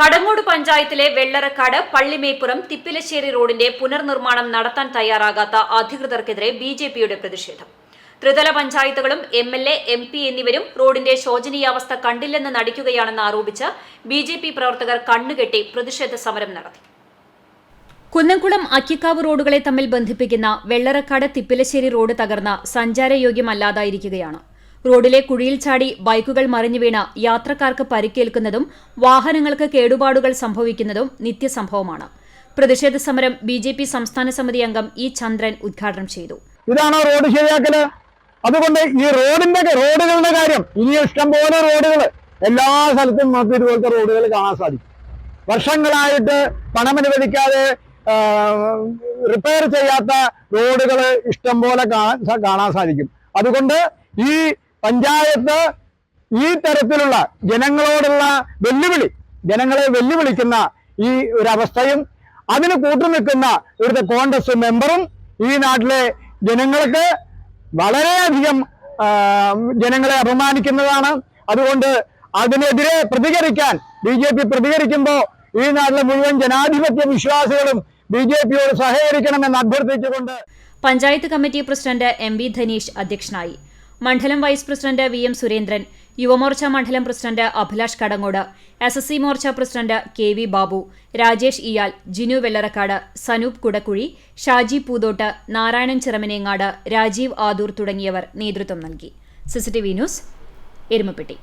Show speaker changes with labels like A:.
A: കടങ്ങോട് പഞ്ചായത്തിലെ വെള്ളറക്കാട് പള്ളിമേപ്പുറം തിപ്പിലശ്ശേരി റോഡിന്റെ പുനർനിർമ്മാണം നടത്താൻ തയ്യാറാകാത്ത അധികൃതർക്കെതിരെ ബി ജെ പിയുടെ പ്രതിഷേധം. ത്രിതല പഞ്ചായത്തുകളും M L A M P എന്നിവരും റോഡിന്റെ ശോചനീയാവസ്ഥ കണ്ടില്ലെന്ന് നടിക്കുകയാണെന്ന് ആരോപിച്ച് ബി ജെ പി പ്രവർത്തകർ കണ്ണുകെട്ടി പ്രതിഷേധ സമരം നടത്തി. കുന്നംകുളം അക്കിക്കാവ് റോഡുകളെ തമ്മിൽ ബന്ധിപ്പിക്കുന്ന വെള്ളറക്കാട് തിപ്പിലശ്ശേരി റോഡ് തകർന്ന സഞ്ചാരയോഗ്യമല്ലാതായിരിക്കുകയാണ്. റോഡിലെ കുഴിയിൽ ചാടി ബൈക്കുകൾ മറിഞ്ഞു വീണ യാത്രക്കാർക്ക് പരിക്കേൽക്കുന്നതും വാഹനങ്ങൾക്ക് കേടുപാടുകൾ സംഭവിക്കുന്നതും നിത്യസംഭവമാണ്. പ്രതിഷേധ സമരം ബി ജെ പി സംസ്ഥാന സമിതി അംഗം ഇ ചന്ദ്രൻ ഉദ്ഘാടനം ചെയ്തു.
B: ഇതാണോ റോഡ് ശരിയാക്കൽ. അതുകൊണ്ട് ഈ റോഡിന്റെ റോഡുകളുടെ കാര്യം ഇനി ഇഷ്ടംപോലെ റോഡുകൾ എല്ലാ സ്ഥലത്തും നമുക്ക് ഇതുപോലത്തെ റോഡുകൾ കാണാൻ സാധിക്കും. വർഷങ്ങളായിട്ട് പണം അനുവദിക്കാതെ റിപ്പയർ ചെയ്യാത്ത റോഡുകൾ ഇഷ്ടംപോലെ കാണാൻ കാണാൻ സാധിക്കും. അതുകൊണ്ട് ഈ പഞ്ചായത്ത് ഈ തരത്തിലുള്ള ജനങ്ങളോടുള്ള വെല്ലുവിളി ജനങ്ങളെ വെല്ലുവിളിക്കുന്ന ഈ ഒരു അവസ്ഥയും അതിന് കൂട്ടുനിൽക്കുന്ന ഇവിടുത്തെ കോൺഗ്രസ് മെമ്പറും ഈ നാട്ടിലെ ജനങ്ങൾക്ക് വളരെയധികം ജനങ്ങളെ അപമാനിക്കുന്നതാണ്. അതുകൊണ്ട് അതിനെതിരെ പ്രതികരിക്കാൻ ബി ജെ പി പ്രതികരിക്കുമ്പോൾ ഈ നാട്ടിലെ മുഴുവൻ ജനാധിപത്യ വിശ്വാസികളും ബി ജെ പിയോട് സഹകരിക്കണമെന്ന് അഭ്യർത്ഥിച്ചുകൊണ്ട്
A: panchayat committee president M V Dhanish അധ്യക്ഷനായി. മണ്ഡലം vice president V M Surendran Yuvamorcha മണ്ഡലം president Abhilash Kadangode S S C Morcha president K V Babu Rajesh Iyyal Jinu Vellarakkad Sanoop Kudakkuzhi Shaji Poothott Narayanan Chiramanengad Rajeev Adoor തുടങ്ങിയവർ നേതൃത്വം നൽകി. CCTV news Erumapetty.